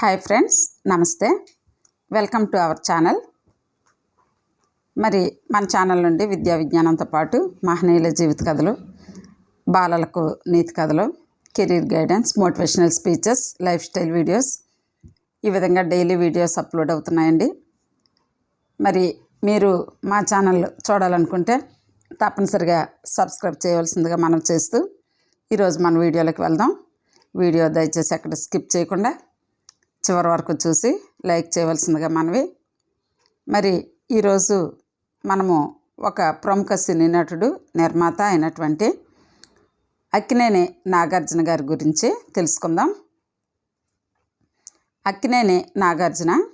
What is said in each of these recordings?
Hi friends నమస్తే. Welcome to our channel మరి మన ఛానల్ నుండి విద్యా విజ్ఞానంతో పాటు మహనీయుల జీవిత కథలు బాలలకు నీతి కథలు career guidance motivational speeches lifestyle videos ఈ విధంగా డైలీ వీడియోస్ అప్లోడ్ అవుతున్నాయండి. మరి మీరు మా ఛానల్ చూడాలనుకుంటే తప్పనిసరిగా సబ్స్క్రైబ్ చేయవలసిందిగా మనం చేస్తూ ఈరోజు మన వీడియోలోకి వెళ్దాం. వీడియో దయచేసి అక్కడ స్కిప్ చేయకుండా చివరి వరకు చూసి లైక్ చేయవలసిందిగా మనవి. మరి ఈరోజు మనము ఒక ప్రముఖ సినీ నటుడు నిర్మాత అయినటువంటి అక్కినేని నాగార్జున గారి గురించి తెలుసుకుందాం. అక్కినేని నాగార్జున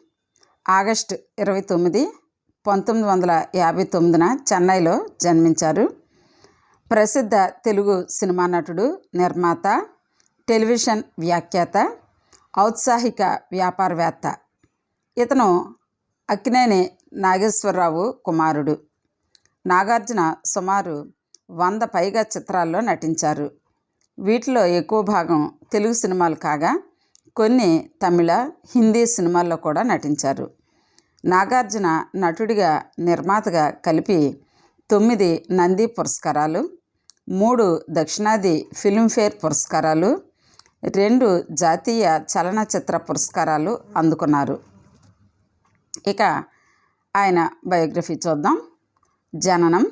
ఆగస్టు ఇరవై తొమ్మిది పంతొమ్మిది వందల యాభై తొమ్మిదిన చెన్నైలో జన్మించారు. ప్రసిద్ధ తెలుగు సినిమా నటుడు నిర్మాత టెలివిజన్ వ్యాఖ్యాత ఔత్సాహిక వ్యాపారవేత్త. ఇతను అక్కినేని నాగేశ్వరరావు కుమారుడు. నాగార్జున సుమారు వంద పైగా చిత్రాల్లో నటించారు. వీటిలో ఎక్కువ భాగం తెలుగు సినిమాలు కాగా కొన్ని తమిళ హిందీ సినిమాల్లో కూడా నటించారు. నాగార్జున నటుడిగా నిర్మాతగా కలిపి తొమ్మిది నంది పురస్కారాలు మూడు దక్షిణాది ఫిల్మ్ఫేర్ పురస్కారాలు రెండు జాతీయ చలనచిత్ర పురస్కారాలు అందుకున్నారు. ఇక ఆయన బయోగ్రఫీ చూద్దాం. జననం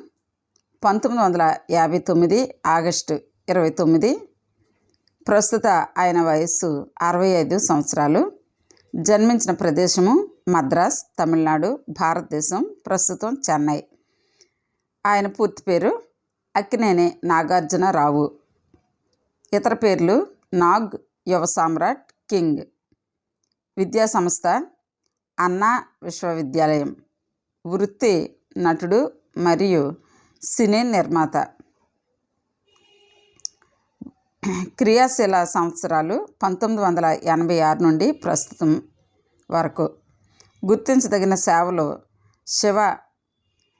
పంతొమ్మిది వందల యాభై తొమ్మిది ఆగస్టు ఇరవై తొమ్మిది. ప్రస్తుత ఆయన వయస్సు అరవై ఐదు సంవత్సరాలు. జన్మించిన ప్రదేశము మద్రాస్ తమిళనాడు భారతదేశం ప్రస్తుతం చెన్నై. ఆయన పూర్తి పేరు అక్కినేని నాగార్జున రావు ఇతర పేర్లు నాగ్ యువ సామ్రాట్ కింగ్. విద్యా సంస్థ అన్నా విశ్వవిద్యాలయం. వృత్తి నటుడు మరియు సినీ నిర్మాత. క్రియాశీల సంవత్సరాలు పంతొమ్మిది వందల ఎనభై ఆరు నుండి ప్రస్తుతం వరకు. గుర్తించదగిన సేవలు శివ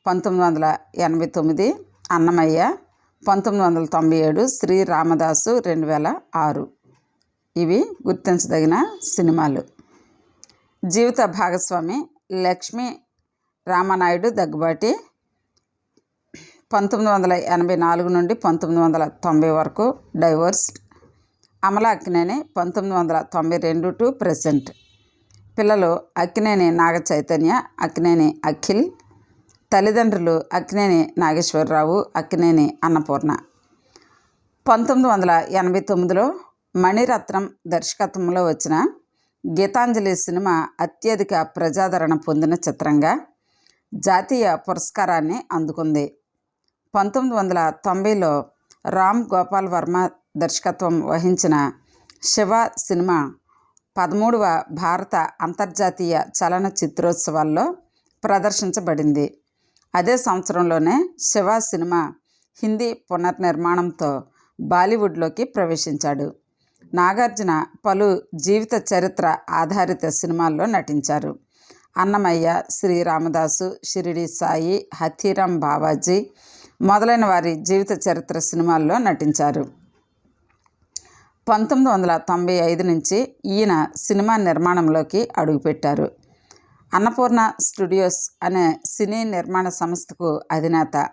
పంతొమ్మిది వందల ఎనభై తొమ్మిది అన్నమయ్య పంతొమ్మిది వందల తొంభై ఏడు శ్రీ రామదాసు రెండు వేల ఆరు. ఇవి గుర్తించదగిన సినిమాలు. జీవిత భాగస్వామి లక్ష్మి రామనాయుడు దగ్గుబాటి పంతొమ్మిది వందల ఎనభై నాలుగు నుండి పంతొమ్మిది వందల తొంభై వరకు డైవోర్స్ అమల అక్కినేని పంతొమ్మిది వందల తొంభై రెండు టు ప్రెసెంట్. పిల్లలు అక్కినేని నాగ చైతన్య అక్కినేని అఖిల్ తల్లిదండ్రులు అక్కినేని నాగేశ్వరరావు అక్కినేని అన్నపూర్ణ. పంతొమ్మిది వందల ఎనభై తొమ్మిదిలో మణిరత్నం దర్శకత్వంలో వచ్చిన గీతాంజలి సినిమా అత్యధిక ప్రజాదరణ పొందిన చిత్రంగా జాతీయ పురస్కారాన్ని అందుకుంది. పంతొమ్మిది వందల తొంభైలో రామ్ గోపాల్ వర్మ దర్శకత్వం వహించిన శివ సినిమా పదమూడవ భారత అంతర్జాతీయ చలన చిత్రోత్సవాల్లో ప్రదర్శించబడింది. అదే సంవత్సరంలోనే శివ సినిమా హిందీ పునర్నిర్మాణంతో బాలీవుడ్లోకి ప్రవేశించాడు. నాగార్జున పలు జీవిత చరిత్ర ఆధారిత సినిమాల్లో నటించారు. అన్నమయ్య శ్రీ రామదాసు షిరిడి సాయి హతీరాం బావాజీ మొదలైన వారి జీవిత చరిత్ర సినిమాల్లో నటించారు. పంతొమ్మిది వందల తొంభై ఐదు నుంచి ఈయన సినిమా నిర్మాణంలోకి అడుగుపెట్టారు. అన్నపూర్ణ స్టూడియోస్ అనే సినీ నిర్మాణ సంస్థకు అధినేత.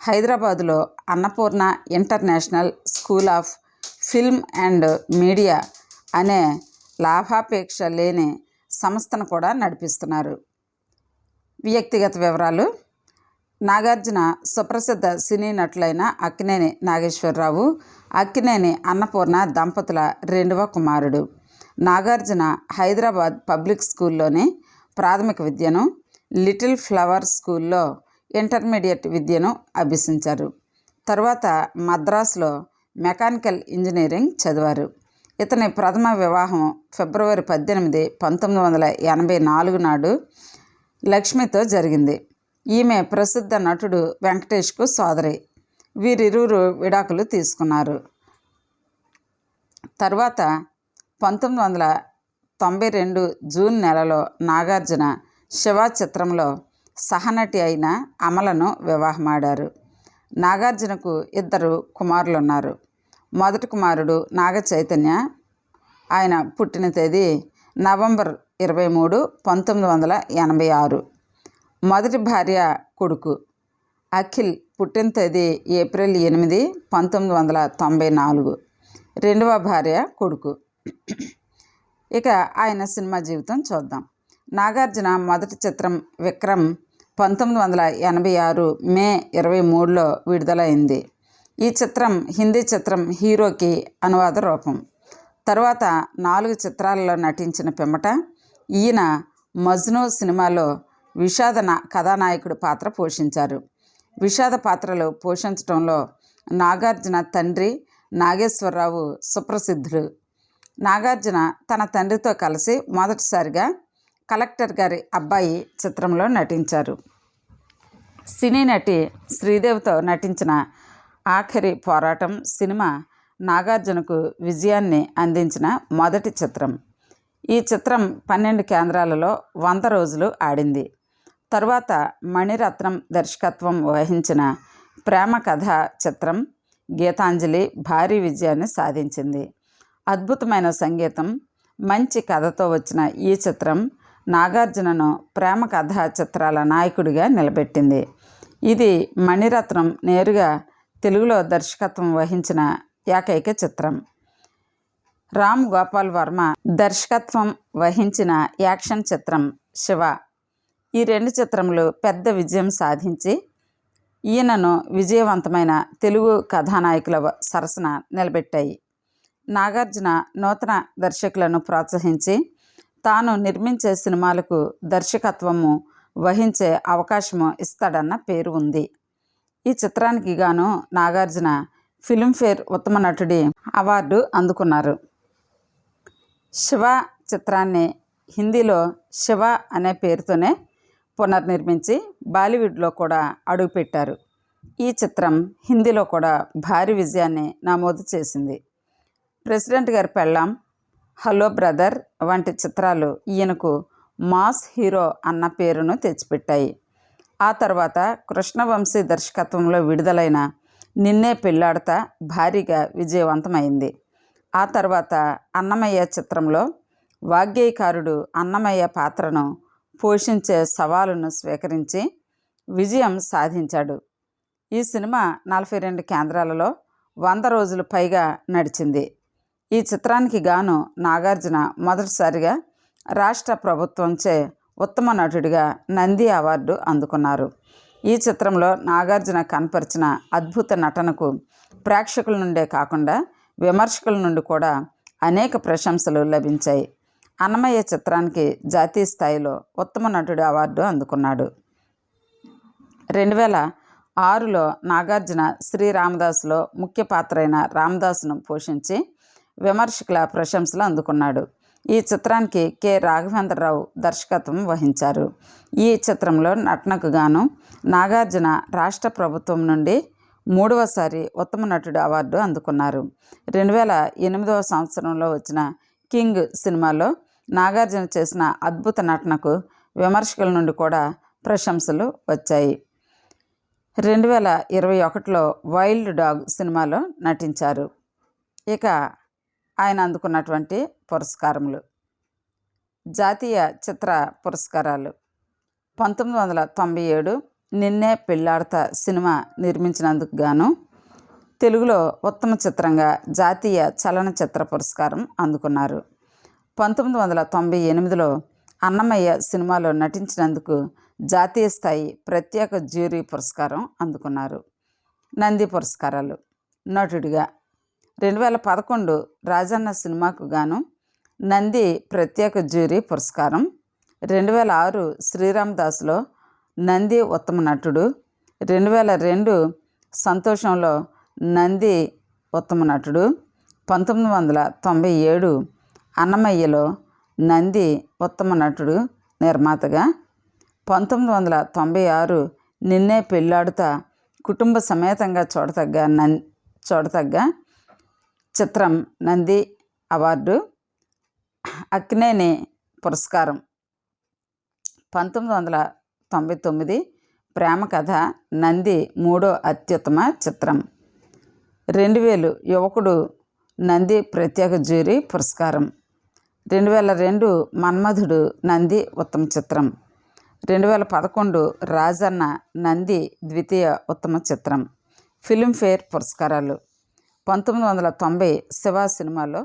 హైదరాబాదులో Annapurna international school of film and media అనే లాభాపేక్ష లేని సంస్థను కూడా నడిపిస్తున్నారు. వ్యక్తిగత వివరాలు. నాగార్జున సుప్రసిద్ధ సినీ నటులైన అక్కినేని నాగేశ్వరరావు అక్కినేని అన్నపూర్ణ దంపతుల రెండవ కుమారుడు నాగార్జున హైదరాబాద్ పబ్లిక్ స్కూల్లోని ప్రాథమిక విద్యను లిటిల్ ఫ్లవర్ స్కూల్లో ఇంటర్మీడియట్ విద్యను అభ్యసించారు. తర్వాత మద్రాసులో మెకానికల్ ఇంజనీరింగ్ చదివారు. ఇతని ప్రథమ వివాహం ఫిబ్రవరి పద్దెనిమిది పంతొమ్మిది వందల ఎనభై నాలుగు నాడు లక్ష్మితో జరిగింది. ఈమె ప్రసిద్ధ నటుడు వెంకటేష్కు సోదరి. వీరిరువురు విడాకులు తీసుకున్నారు. తర్వాత పంతొమ్మిది వందల తొంభై రెండు జూన్ నెలలో నాగార్జున శివ చిత్రంలో సహనటి అయిన అమలను వివాహమాడారు. నాగార్జునకు ఇద్దరు కుమారులు ఉన్నారు మొదటి కుమారుడు నాగ చైతన్య ఆయన పుట్టిన తేదీ నవంబర్ ఇరవై మూడు పంతొమ్మిది వందల ఎనభై ఆరు. మొదటి భార్య కొడుకు. అఖిల్ పుట్టిన తేదీ ఏప్రిల్ ఎనిమిది పంతొమ్మిది వందల తొంభై నాలుగు. రెండవ భార్య కొడుకు. ఇక ఆయన సినిమా జీవితం చూద్దాం. నాగార్జున మొదటి చిత్రం విక్రమ్ పంతొమ్మిది వందల ఎనభై ఆరు మే ఇరవై మూడులో విడుదలైంది. ఈ చిత్రం హిందీ చిత్రం హీరోకి అనువాద రూపం. తర్వాత నాలుగు చిత్రాలలో నటించిన పిమ్మట ఈయన మజ్ను సినిమాలో విషాద కథానాయకుడు పాత్ర పోషించారు. విషాద పాత్రలు పోషించడంలో నాగార్జున తండ్రి నాగేశ్వరరావు సుప్రసిద్ధుడు. నాగార్జున తన తండ్రితో కలిసి మొదటిసారిగా కలెక్టర్ గారి అబ్బాయి చిత్రంలో నటించారు. సినీ నటి శ్రీదేవితో నటించిన ఆఖరి పోరాటం సినిమా నాగార్జునకు విజయాన్ని అందించిన మొదటి చిత్రం. ఈ చిత్రం పన్నెండు కేంద్రాలలో వంద రోజులు ఆడింది. తరువాత మణిరత్నం దర్శకత్వం వహించిన ప్రేమ కథ చిత్రం గీతాంజలి భారీ విజయాన్ని సాధించింది. అద్భుతమైన సంగీతం మంచి కథతో వచ్చిన ఈ చిత్రం నాగార్జునను ప్రేమ కథా చిత్రాల నాయకుడిగా నిలబెట్టింది. ఇది మణిరత్నం నేరుగా తెలుగులో దర్శకత్వం వహించిన ఏకైక చిత్రం. రామ్ గోపాల్ వర్మ దర్శకత్వం వహించిన యాక్షన్ చిత్రం శివ. ఈ రెండు చిత్రములు పెద్ద విజయం సాధించి ఈయనను విజయవంతమైన తెలుగు కథానాయకుల వ- సరసన నిలబెట్టాయి. నాగార్జున నూతన దర్శకులను ప్రోత్సహించి తాను నిర్మించే సినిమాలకు దర్శకత్వము వహించే అవకాశము ఇస్తాడన్న పేరు ఉంది. ఈ చిత్రానికి గాను నాగార్జున ఫిల్మ్ఫేర్ ఉత్తమ నటుడి అవార్డు అందుకున్నారు. శివ చిత్రాన్ని హిందీలో శివ అనే పేరుతోనే పునర్నిర్మించి బాలీవుడ్లో కూడా అడుగుపెట్టారు. ఈ చిత్రం హిందీలో కూడా భారీ విజయాన్ని నమోదు చేసింది. ప్రెసిడెంట్ గారి పెళ్ళాం హలో బ్రదర్ వంటి చిత్రాలు ఈయనకు మాస్ హీరో అన్న పేరును తెచ్చిపెట్టాయి. ఆ తర్వాత కృష్ణవంశీ దర్శకత్వంలో విడుదలైన నిన్నే పెళ్ళాడతా భారీగా విజయవంతమైంది. ఆ తర్వాత అన్నమయ్య చిత్రంలో వాగ్గేయకారుడు అన్నమయ్య పాత్రను పోషించే సవాలును స్వీకరించి విజయం సాధించాడు. ఈ సినిమా నలభై రెండు కేంద్రాలలో వంద రోజులు పైగా నడిచింది. ఈ చిత్రానికి గాను నాగార్జున మొదటిసారిగా రాష్ట్ర ప్రభుత్వంచే ఉత్తమ నటుడిగా నంది అవార్డు అందుకున్నారు. ఈ చిత్రంలో నాగార్జున కనపరిచిన అద్భుత నటనకు ప్రేక్షకుల నుండే కాకుండా విమర్శకుల నుండి కూడా అనేక ప్రశంసలు లభించాయి. అన్నమయ్య చిత్రానికి జాతీయ స్థాయిలో ఉత్తమ నటుడి అవార్డు అందుకున్నాడు. రెండు వేల ఆరులో నాగార్జున శ్రీ రామదాసులో ముఖ్య పాత్ర అయిన రామదాసును పోషించి విమర్శకుల ప్రశంసలు అందుకున్నాడు. ఈ చిత్రానికి కె. రాఘవేంద్రరావు దర్శకత్వం వహించారు. ఈ చిత్రంలో నటనకు గాను నాగార్జున రాష్ట్ర ప్రభుత్వం నుండి మూడవసారి ఉత్తమ నటుడు అవార్డు అందుకున్నారు. రెండు వేల ఎనిమిదవ సంవత్సరంలో వచ్చిన కింగ్ సినిమాలో నాగార్జున చేసిన అద్భుత నటనకు విమర్శకుల నుండి కూడా ప్రశంసలు వచ్చాయి. రెండు వేల ఇరవై ఒకటిలో వైల్డ్ డాగ్ సినిమాలో నటించారు. ఇక ఆయన అందుకున్నటువంటి పురస్కారములు. జాతీయ చిత్ర పురస్కారాలు. పంతొమ్మిది వందల తొంభై ఏడు నిన్నే పెళ్ళాడత సినిమా నిర్మించినందుకు గాను తెలుగులో ఉత్తమ చిత్రంగా జాతీయ చలనచిత్ర పురస్కారం అందుకున్నారు. పంతొమ్మిది వందల తొంభై ఎనిమిదిలో అన్నమయ్య సినిమాలో నటించినందుకు జాతీయ స్థాయి ప్రత్యేక జ్యూరీ పురస్కారం అందుకున్నారు. నంది పురస్కారాలు. నటుడిగా రెండు వేల పదకొండు రాజన్న సినిమాకు గాను నంది ప్రత్యేక జ్యూరీ పురస్కారం. రెండు వేల ఆరు శ్రీరామ్ దాస్లో నంది ఉత్తమ నటుడు. రెండు వేల రెండు సంతోషంలో నంది ఉత్తమ నటుడు. పంతొమ్మిది వందల తొంభై ఏడు అన్నమయ్యలో నంది ఉత్తమ నటుడు నిర్మాతగా. పంతొమ్మిది వందల తొంభై ఆరు నిన్నే పెళ్ళాడుతా కుటుంబ సమేతంగా చూడతగ్గ నన్ చూడతగ్గ చిత్రం నంది అవార్డు అక్నేని పురస్కారం. పంతొమ్మిది వందల తొంభై తొమ్మిది ప్రేమ కథ నంది మూడో అత్యుత్తమ చిత్రం. రెండు వేలు యువకుడు నంది ప్రత్యేక జ్యూరీ పురస్కారం. రెండు వేల రెండు మన్మధుడు నంది ఉత్తమ చిత్రం. రెండు వేల పదకొండు రాజన్న నంది ద్వితీయ ఉత్తమ చిత్రం. ఫిల్మ్ఫేర్ పురస్కారాలు. పంతొమ్మిది వందల తొంభై శివ సినిమాలో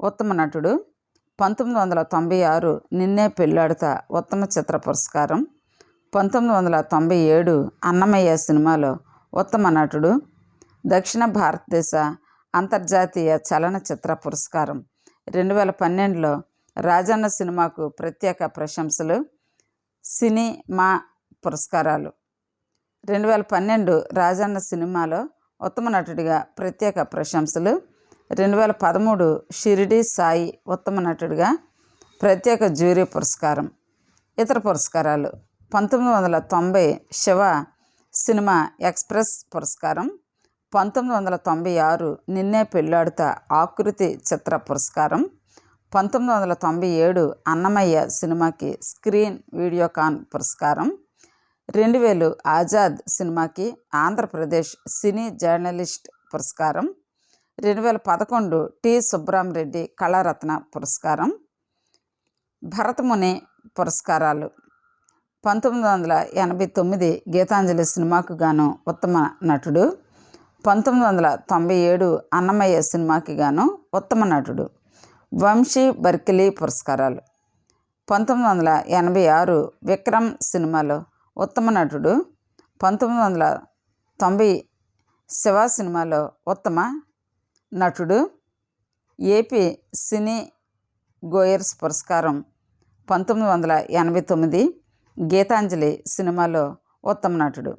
ఉత్తమ నటుడు పంతొమ్మిది వందల తొంభై ఆరు నిన్నే పెళ్ళాడుతా ఉత్తమ చిత్ర పురస్కారం పంతొమ్మిది వందల తొంభై ఏడు అన్నమయ్య సినిమాలో ఉత్తమ నటుడు దక్షిణ భారతదేశ అంతర్జాతీయ చలనచిత్ర పురస్కారం రెండు వేల పన్నెండులో రాజన్న సినిమాకు ప్రత్యేక ప్రశంసలు సినిమా పురస్కారాలు. రెండు వేల పన్నెండు రాజన్న సినిమాలో ఉత్తమ నటుడిగా ప్రత్యేక ప్రశంసలు. రెండు వేల పదమూడు షిరిడి సాయి ఉత్తమ నటుడిగా ప్రత్యేక జ్యూరీ పురస్కారం. ఇతర పురస్కారాలు పంతొమ్మిది వందల తొంభై శివ సినిమా ఎక్స్ప్రెస్ పురస్కారం పంతొమ్మిది వందల తొంభై ఆరు నిన్నే పెళ్ళాడుతా ఆకృతి చిత్ర పురస్కారం పంతొమ్మిది వందల తొంభై ఏడు అన్నమయ్య సినిమాకి స్క్రీన్ వీడియోకాన్ పురస్కారం రెండు వేలు ఆజాద్ సినిమాకి ఆంధ్రప్రదేశ్ సినీ జర్నలిస్ట్ పురస్కారం రెండు వేల పదకొండు టి సుబ్రహ్మరెడ్డి కళారత్న పురస్కారం భరతముని పురస్కారాలు. పంతొమ్మిది వందల ఎనభై తొమ్మిది గీతాంజలి సినిమాకు గాను ఉత్తమ నటుడు. పంతొమ్మిది వందల తొంభై ఏడు అన్నమయ్య సినిమాకి గాను ఉత్తమ నటుడు. వంశీ బర్కిలీ పురస్కారాలు. పంతొమ్మిది వందల ఎనభై ఆరు విక్రమ్ సినిమాలో ఉత్తమ నటుడు. పంతొమ్మిది వందల తొంభై శివ సినిమాలో ఉత్తమ నటుడు. ఏపీ సినీ గోయర్స్ పురస్కారం పంతొమ్మిది వందల ఎనభై తొమ్మిది గీతాంజలి సినిమాలో ఉత్తమ నటుడు.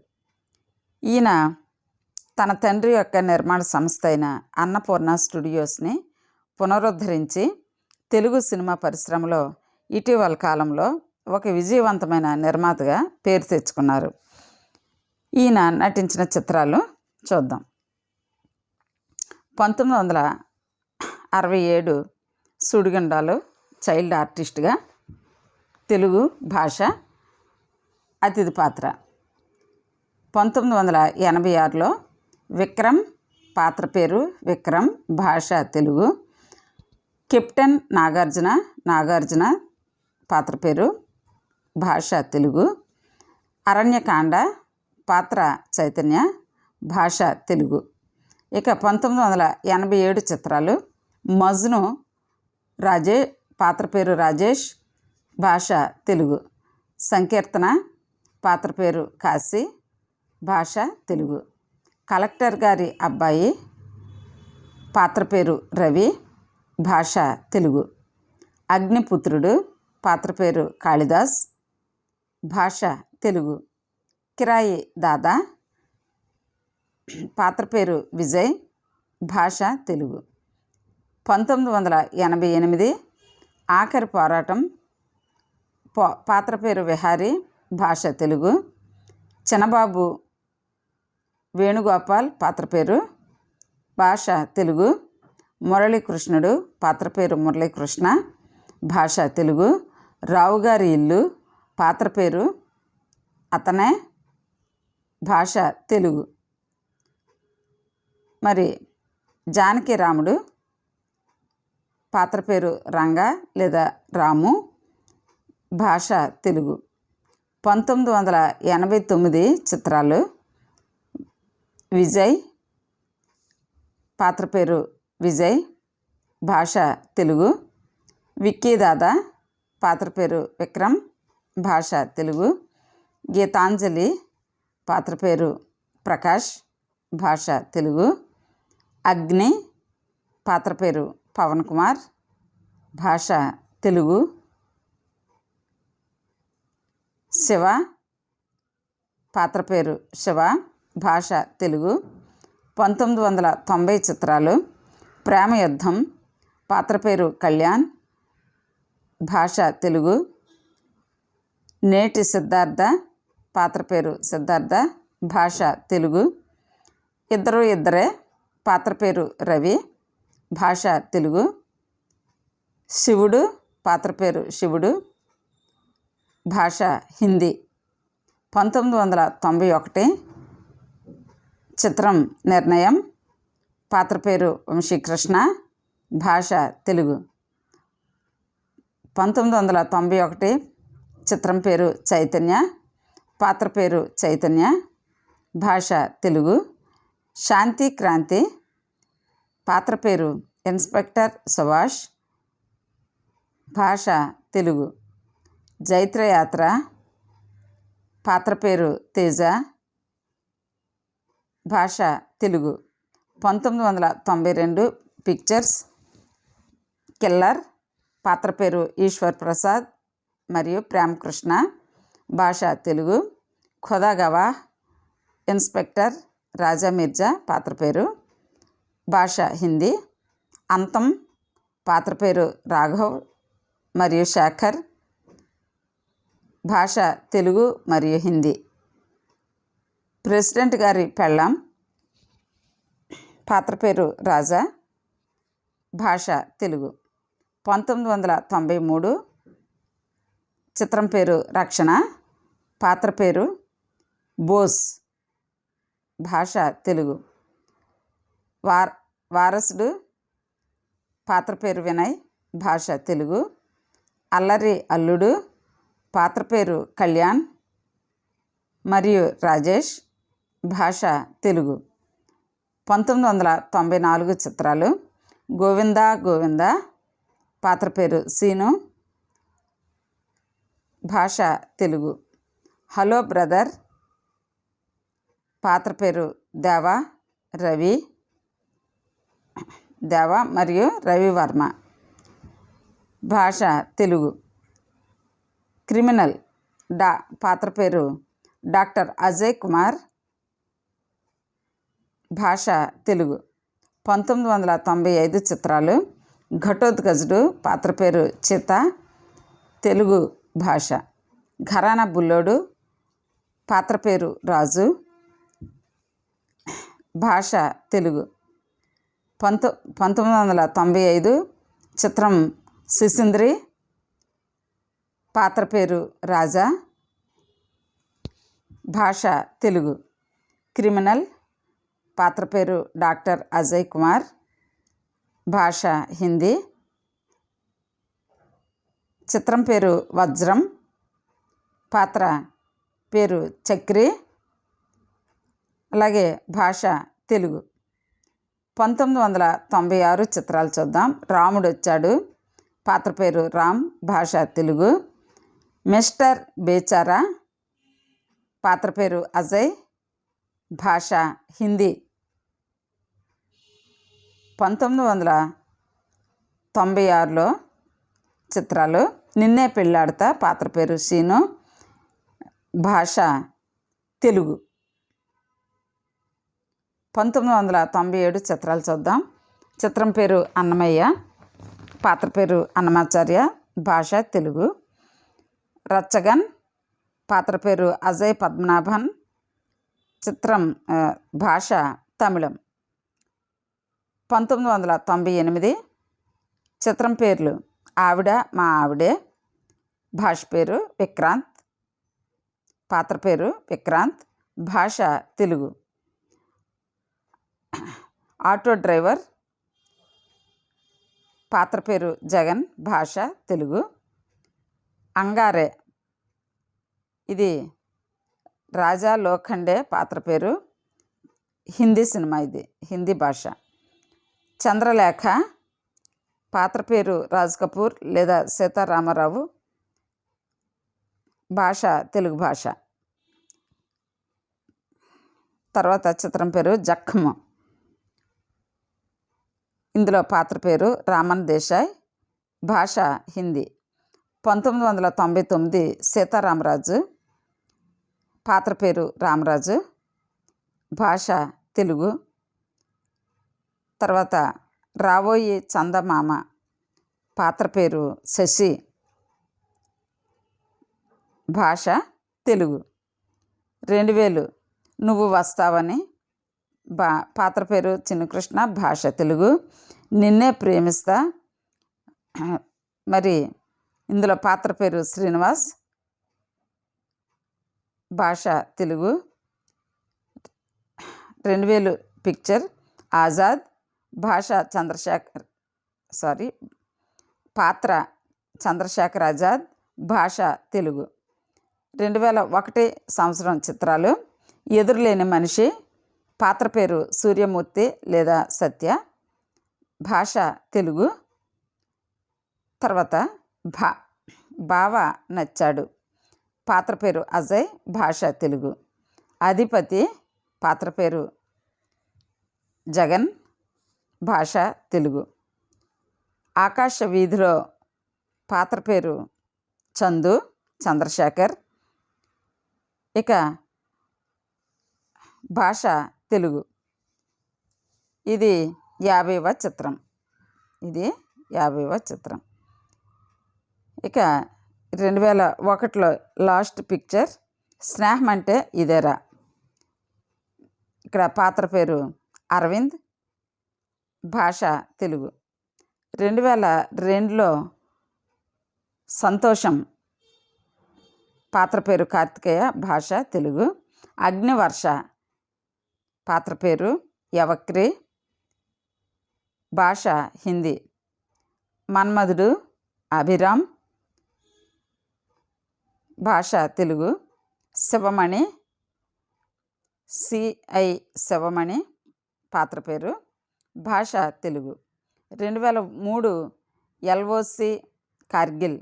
ఈయన తన తండ్రి యొక్క నిర్మాణ సంస్థ అయిన అన్నపూర్ణ స్టూడియోస్ని పునరుద్ధరించి తెలుగు సినిమా పరిశ్రమలో ఇటీవల కాలంలో ఒక విజయవంతమైన నిర్మాతగా పేరు తెచ్చుకున్నారు. ఈయన నటించిన చిత్రాలు చూద్దాం. పంతొమ్మిది వందల అరవై ఏడు సుడిగుండాలు చైల్డ్ ఆర్టిస్ట్గా తెలుగు భాష అతిథి పాత్ర. పంతొమ్మిది వందల ఎనభై ఆరులో విక్రమ్ పాత్ర పేరు విక్రమ్ భాష తెలుగు. కెప్టెన్ నాగార్జున నాగార్జున పాత్ర పేరు భాష తెలుగు అరణ్యకాండ పాత్ర చైతన్య భాష తెలుగు. ఇక పంతొమ్మిది వందల ఎనభై ఏడు చిత్రాలు మజ్ను రాజే పాత్ర పేరు రాజేష్ భాష తెలుగు. సంకీర్తన పాత్ర పేరు కాశీ భాష తెలుగు. కలెక్టర్ గారి అబ్బాయి పాత్ర పేరు రవి భాష తెలుగు. అగ్నిపుత్రుడు పాత్ర పేరు కాళిదాస్ భాష తెలుగు. కిరాయి దాదా. పాత్ర పేరు విజయ్. భాష తెలుగు. పంతొమ్మిది వందల ఎనభై ఎనిమిది ఆఖరి పోరాటం. పో పాత్ర పేరు విహారి. భాష తెలుగు. చిన్నబాబు వేణుగోపాల్ పాత్ర పేరు. భాష తెలుగు. మురళీకృష్ణుడు పాత్ర పేరు మురళీకృష్ణ. భాష తెలుగు. రావుగారి ఇల్లు. పాత్ర పేరు అతనే భాష తెలుగు. మరి జానకి రాముడు పాత్ర పేరు రంగా లేదా రాము భాష తెలుగు. పంతొమ్మిది వందల ఎనభై తొమ్మిది చిత్రాలు విజయ్ పాత్ర పేరు విజయ్ భాష తెలుగు. విక్కీ దాదా పాత్ర పేరు విక్రమ్. భాష తెలుగు గీతాంజలి పాత్ర పేరు ప్రకాష్ భాష తెలుగు అగ్ని పాత్ర పేరు పవన్ కుమార్ భాష తెలుగు శివ పాత్ర పేరు శివ భాష తెలుగు పంతొమ్మిది వందల తొంభై చిత్రాలు ప్రేమ యుద్ధం పాత్ర పేరు కళ్యాణ్ భాష తెలుగు నేటి సిద్ధార్థ పాత్ర పేరు సిద్ధార్థ భాష తెలుగు. ఇద్దరు ఇద్దరే పాత్ర పేరు రవి భాష తెలుగు. శివుడు పాత్ర పేరు శివుడు భాష హిందీ. పంతొమ్మిది వందల తొంభై ఒకటి చిత్రం నిర్ణయం పాత్ర పేరు వంశీకృష్ణ భాష తెలుగు. పంతొమ్మిది వందల తొంభై ఒకటి చిత్రం పేరు చైతన్య పాత్ర పేరు చైతన్య భాష తెలుగు శాంతి క్రాంతి పాత్ర పేరు ఇన్స్పెక్టర్ సుభాష్ భాష తెలుగు జైత్రయాత్ర పాత్ర పేరు తేజ భాష తెలుగు. పంతొమ్మిది వందల తొంభై రెండు పిక్చర్స్ కిల్లర్ పాత్ర పేరు ఈశ్వర్ ప్రసాద్ మరియు ప్రేమకృష్ణ భాష తెలుగు ఖుదా గవా ఇన్స్పెక్టర్ రాజా మిర్జా పాత్ర పేరు భాష హిందీ అంతం పాత్ర పేరు రాఘవ్ మరియు శేఖర్ భాష తెలుగు మరియు హిందీ. ప్రెసిడెంట్ గారి పెళ్ళాం పాత్ర పేరు రాజా భాష తెలుగు. పంతొమ్మిది వందల తొంభై మూడు చిత్రం పేరు రక్షణ పాత్ర పేరు బోస్ భాష తెలుగు. వార్ వారసుడు పాత్ర పేరు వినయ్ భాష తెలుగు. అల్లరి అల్లుడు పాత్ర పేరు కళ్యాణ్ మరియు రాజేష్ భాష తెలుగు. పంతొమ్మిది వందల తొంభై నాలుగు చిత్రాలు గోవిందా గోవిందా పాత్ర పేరు సీను భాష తెలుగు. Hello brother. పాత్ర పేరు దేవా రవి. దేవా మరియు రవివర్మ. భాష తెలుగు. క్రిమినల్ డా పాత్ర పేరు డాక్టర్ అజయ్ కుమార్. భాష తెలుగు. పంతొమ్మిది వందల తొంభై ఐదు చిత్రాలు ఘటోద్గజుడు పాత్ర పేరు చిత తెలుగు భాష. ఘరానా బుల్లోడు పాత్ర పేరు రాజు భాష తెలుగు. పంతొ పంతొమ్మిది వందల తొంభై ఐదు చిత్రం శిశుంద్రి పాత్ర పేరు రాజా భాష తెలుగు. క్రిమినల్ పాత్ర పేరు డాక్టర్ అజయ్ కుమార్ భాష హిందీ. చిత్రం పేరు వజ్రం పాత్ర పేరు చక్రి అలాగే భాష తెలుగు. పంతొమ్మిది వందల తొంభై ఆరు చిత్రాలు చూద్దాం. రాముడు వచ్చాడు. పాత్ర పేరు రామ్ భాష తెలుగు. మిస్టర్ బేచారా పాత్ర పేరు అజయ్ భాష హిందీ. పంతొమ్మిది వందల తొంభై ఆరులో చిత్రాలు నిన్నే పెళ్ళాడతా పాత్ర పేరు సీను. భాష తెలుగు. పంతొమ్మిది వందల తొంభై ఏడు చిత్రాలు చూద్దాం. చిత్రం పేరు అన్నమయ్య పాత్ర పేరు అన్నమాచార్య భాష తెలుగు. రచ్చగన్ పాత్ర పేరు అజయ్ పద్మనాభన్ చిత్రం భాష తమిళం. పంతొమ్మిది వందల తొంభై ఎనిమిది చిత్రం పేర్లు ఆవిడ మా ఆవిడే. భాష పేరు విక్రాంత్. పాత్ర పేరు విక్రాంత్. భాష తెలుగు. Auto driver. పాత్ర పేరు జగన్. భాష తెలుగు. అంగారే. ఇది రాజా లోఖండే పాత్ర పేరు. హిందీ సినిమా ఇది. హిందీ భాష. చంద్రలేఖ. పాత్ర పేరు రాజ్ కపూర్ లేదా సీతారామారావు భాష తెలుగు భాష. తర్వాత చిత్రం పేరు జఖము ఇందులో పాత్ర పేరు రామన్ దేశాయ్. భాష హిందీ. పంతొమ్మిది వందల తొంభై తొమ్మిది సీతారామరాజు పాత్ర పేరు రామరాజు. భాష తెలుగు. తర్వాత రాబోయే చందమామ. పాత్ర పేరు శశి. భాష తెలుగు. రెండు వేలు. నువ్వు వస్తావని బా పాత్ర పేరు చిన్నకృష్ణ భాష తెలుగు. నిన్నే ప్రేమిస్తా. మరి ఇందులో పాత్ర పేరు శ్రీనివాస్. భాష తెలుగు. రెండు వేలు. పిక్చర్ ఆజాద్. భాష చంద్రశేఖర్ సారీ పాత్ర చంద్రశేఖర్ ఆజాద్ భాష తెలుగు. రెండు వేల ఒకటి సంవత్సరం చిత్రాలు ఎదురులేని మనిషి పాత్ర పేరు సూర్యమూర్తి లేదా సత్య భాష తెలుగు తర్వాత భా బావ నచ్చాడు పాత్ర పేరు అజయ్ భాష తెలుగు. అధిపతి పాత్ర పేరు జగన్ భాష తెలుగు. ఆకాశ వీధిలో పాత్ర పేరు చందు చంద్రశేఖర్. ఇక భాష తెలుగు. ఇది యాభైవ చిత్రం. ఇది యాభైవ చిత్రం. ఇక రెండు వేల ఒకటిలో లాస్ట్ పిక్చర్ స్నేహం అంటే ఇదేరా. ఇక్కడ పాత్ర పేరు అరవింద్ భాష తెలుగు. రెండు వేల రెండులో సంతోషం పాత్ర పేరు కార్తికేయ భాష తెలుగు. అగ్నివర్ష పాత్ర పేరు యవక్రి భాష హిందీ. మన్మధుడు అభిరామ్ భాష తెలుగు. శివమణి సిఐ శివమణి పాత్ర పేరు భాష తెలుగు. రెండు వేల మూడు ఎల్ఓసి కార్గిల్.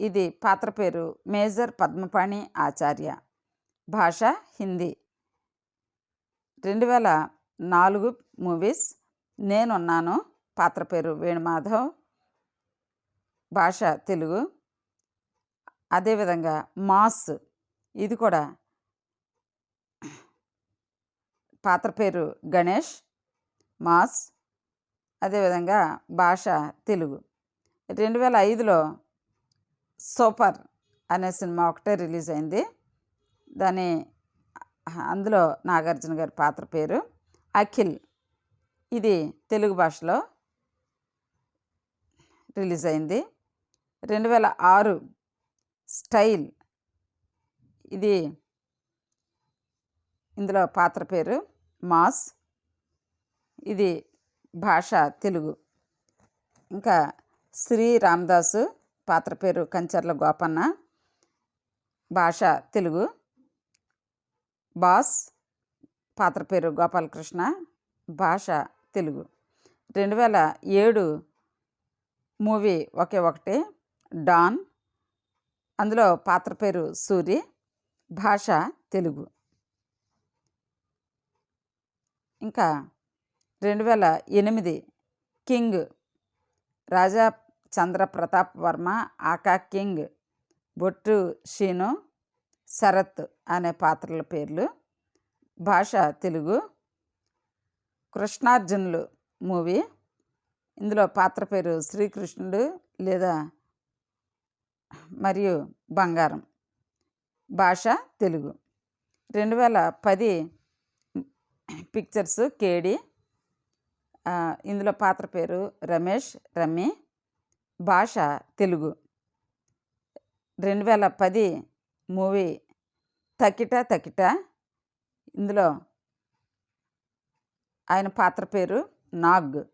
ఇది పాత్ర పేరు మేజర్ పద్మపాణి ఆచార్య. భాష హిందీ. రెండు వేల నాలుగు మూవీస్ నేనున్నాను. పాత్ర పేరు వేణుమాధవ్. భాష తెలుగు. అదేవిధంగా మాస్. ఇది కూడా పాత్ర పేరు గణేష్. మాస్ అదేవిధంగా భాష తెలుగు. రెండు వేల ఐదులో సూపర్ అనే సినిమా ఒకటే రిలీజ్ అయింది. దాని అందులో నాగార్జున గారి పాత్ర పేరు అఖిల్. ఇది తెలుగు భాషలో రిలీజ్ అయింది. రెండు వేల ఆరు స్టైల్ ఇది ఇందులో పాత్ర పేరు మాస్. ఇది భాష తెలుగు. ఇంకా శ్రీ రామదాసు పాత్ర పేరు కంచర్ల గోపన్న. భాష తెలుగు. బాస్ పాత్ర పేరు గోపాలకృష్ణ. భాష తెలుగు. రెండు వేల ఏడు మూవీ ఒకే ఒకటి డాన్. అందులో పాత్ర పేరు సూరి. భాష తెలుగు. ఇంకా రెండు వేల ఎనిమిది king Raja Chandra Pratap Varma aka king బొట్టు షీను శరత్ అనే పాత్రల పేర్లు భాష తెలుగు కృష్ణార్జునులు మూవీ. ఇందులో పాత్ర పేరు శ్రీకృష్ణుడు లేదా మరియు బంగారం భాష తెలుగు. రెండు వేల పది పిక్చర్స్ కేడీ ఇందులో పాత్ర పేరు రమేష్ రమ్మి భాష తెలుగు. రెండు వేల పది మూవీ తకిట తకిట. ఇందులో ఆయన పాత్ర పేరు నాగ్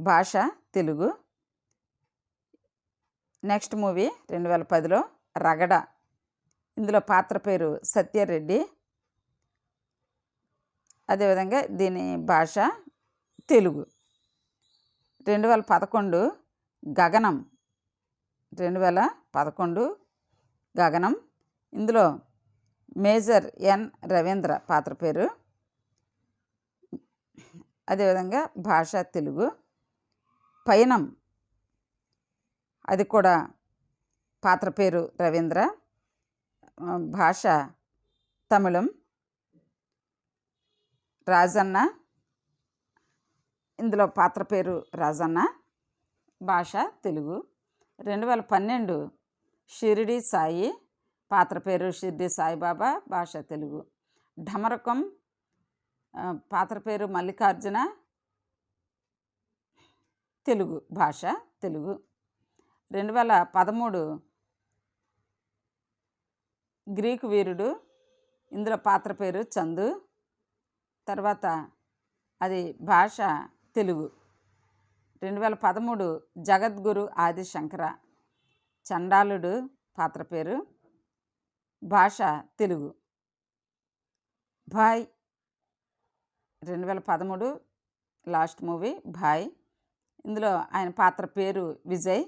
భాష తెలుగు. నెక్స్ట్ మూవీ రెండు వేల పదిలో రగడ. ఇందులో పాత్ర పేరు సత్యారెడ్డి. అదేవిధంగా దీని భాష తెలుగు. రెండు వేల పదకొండు గగనం. రెండు వేల పదకొండు గగనం. ఇందులో మేజర్ ఎన్ రవీంద్ర పాత్ర పేరు. అదేవిధంగా భాష తెలుగు. పయనం. అది కూడా పాత్ర పేరు రవీంద్ర. భాష తమిళం. రాజన్న. ఇందులో పాత్ర పేరు రాజన్న భాష తెలుగు. రెండు వేల పన్నెండు షిరిడి సాయి పాత్ర పేరు షిరిడి సాయిబాబా భాష తెలుగు. ఢమరకం పాత్ర పేరు మల్లికార్జున తెలుగు భాష తెలుగు. రెండు వేల పదమూడు గ్రీకు వీరుడు ఇందులో పాత్ర పేరు చందు. తర్వాత అది భాష తెలుగు. రెండు వేల పదమూడు జగద్గురు ఆదిశంకర చండాలుడు పాత్ర పేరు. భాష తెలుగు. భాయ్. రెండు వేల పదమూడు లాస్ట్ మూవీ భాయ్. ఇందులో ఆయన పాత్ర పేరు విజయ్.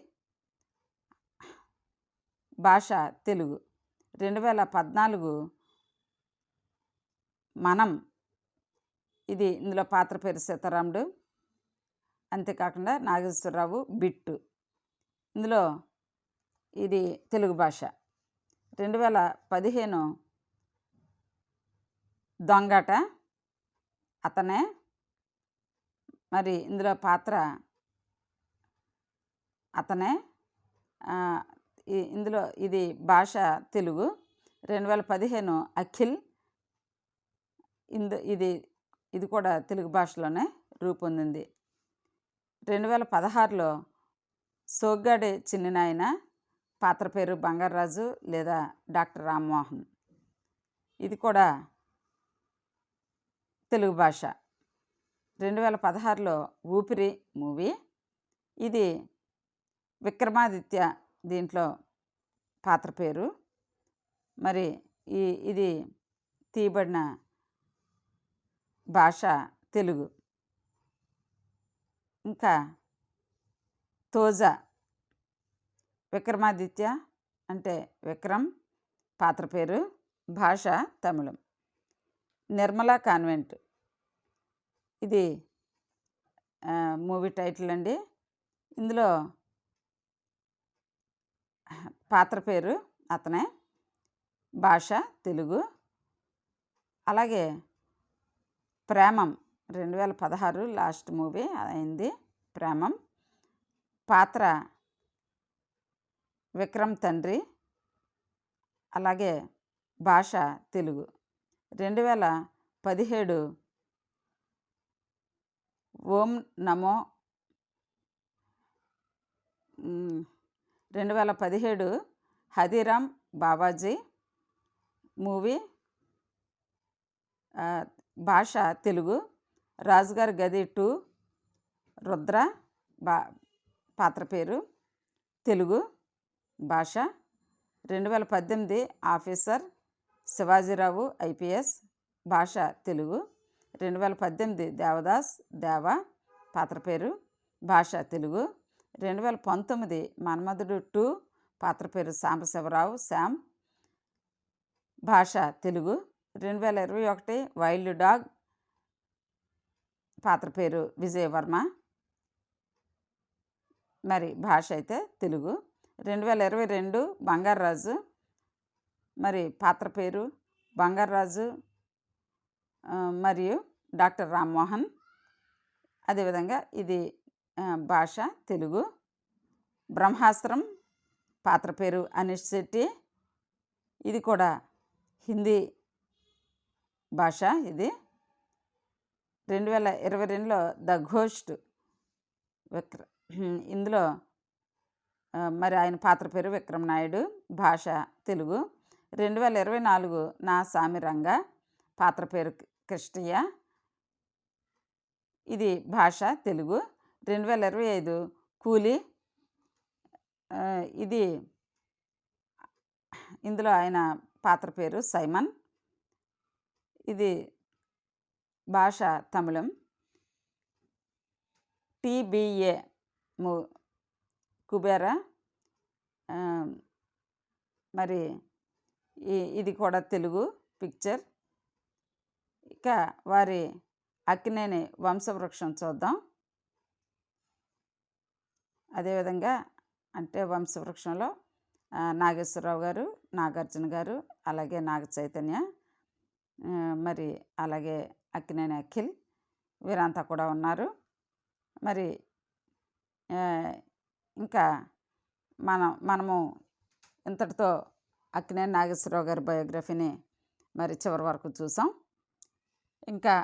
భాష తెలుగు. రెండు వేల పద్నాలుగు మనం. ఇది ఇందులో పాత్ర పేరు సీతారాముడు. అంతేకాకుండా నాగేశ్వరరావు బిట్టు. ఇందులో ఇది తెలుగు భాష. రెండు వేల పదిహేను దొంగట అతనే మరి ఇందులో పాత్ర అతనే. ఇందులో ఇది భాష తెలుగు. రెండు వేల పదిహేను అఖిల్ ఇందు ఇది ఇది కూడా తెలుగు భాషలోనే రూపొందింది. రెండు వేల పదహారులో సోగ్గాడే చిన్ననాయన పాత్ర పేరు బంగారాజు లేదా డాక్టర్ రామ్మోహన్. ఇది కూడా తెలుగు భాష. రెండు వేల పదహారులో ఊపిరి మూవీ. ఇది విక్రమాదిత్య దీంట్లో పాత్ర పేరు. మరి ఈ ఇది తీయబడిన భాష తెలుగు. ఇంకా తోజా. విక్రమాదిత్య అంటే విక్రమ్ పాత్ర పేరు భాష తమిళం. నిర్మలా కాన్వెంట్. ఇది మూవీ టైటిల్ అండి. ఇందులో పాత్ర పేరు అతనే. భాష తెలుగు. అలాగే ప్రేమం. రెండు వేల పదహారు లాస్ట్ మూవీ అయింది ప్రేమం. పాత్ర విక్రమ్ తండ్రి అలాగే భాష తెలుగు. రెండు వేల పదిహేడు ఓం నమో రెండు వేల పదిహేడు హదిరామ్ బాబాజీ మూవీ భాష తెలుగు. రాజుగారి గది టూ రుద్ర బా పాత్ర పేరు తెలుగు భాష. రెండు వేల పద్దెనిమిది ఆఫీసర్ శివాజీరావు ఐపీఎస్ భాష తెలుగు. రెండు వేల పద్దెనిమిది దేవదాస్ దేవ పాత్ర పేరు భాష తెలుగు. రెండు వేల పంతొమ్మిది మన్మధుడు టూ పాత్ర పేరు సాంబశివరావు శ్యామ్ భాష తెలుగు. రెండు వేల ఇరవై ఒకటి వైల్డ్ డాగ్ పాత్ర పేరు విజయవర్మ. మరి భాష అయితే తెలుగు. రెండు వేల ఇరవై రెండు బంగారాజు మరి పాత్ర పేరు బంగారాజు మరియు డాక్టర్ రామ్మోహన్. అదేవిధంగా ఇది భాష తెలుగు. బ్రహ్మాస్త్రం పాత్ర పేరు అనిష్ శెట్టి. ఇది కూడా హిందీ భాష ఇది. రెండు వేల ఇరవై రెండులో ద ఘోస్ట్ విక్ర ఇందులో మరి ఆయన పాత్ర పేరు విక్రమ్ నాయుడు భాష తెలుగు. రెండు వేల ఇరవై నాలుగు నా సామిరంగ పాత్ర పేరు కృష్ణయ్య ఇది భాష తెలుగు. రెండు వేల ఇరవై ఐదు కూలి ఇది ఇందులో ఆయన పాత్ర పేరు సైమన్. ఇది భాష తమిళం. టీబీఏ ము కుబేరా. మరి ఇది కూడా తెలుగు పిక్చర్. ఇక వారి అక్కినేని వంశవృక్షం చూద్దాం. అదేవిధంగా అంటే వంశవృక్షంలో నాగేశ్వరరావు గారు నాగార్జున గారు అలాగే నాగ చైతన్య మరి అలాగే అక్కినేని అఖిల్ వీరంతా కూడా ఉన్నారు. మరి ఇంకా మనం మనము ఇంతటితో అక్కినేని నాగేశ్వరరావు గారి బయోగ్రఫీని మరి చివరి వరకు చూసాం. ఇంకా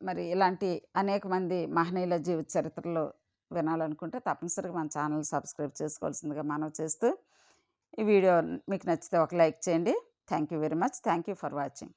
మరి ఇలాంటి అనేక మంది మహనీయుల జీవిత చరిత్రలు వినాలనుకుంటే తప్పనిసరిగా మన ఛానల్ సబ్స్క్రైబ్ చేసుకోవాల్సిందిగా మనం చేస్తూ ఈ వీడియో మీకు నచ్చితే ఒక లైక్ చేయండి. Thank you very much. Thank you for watching.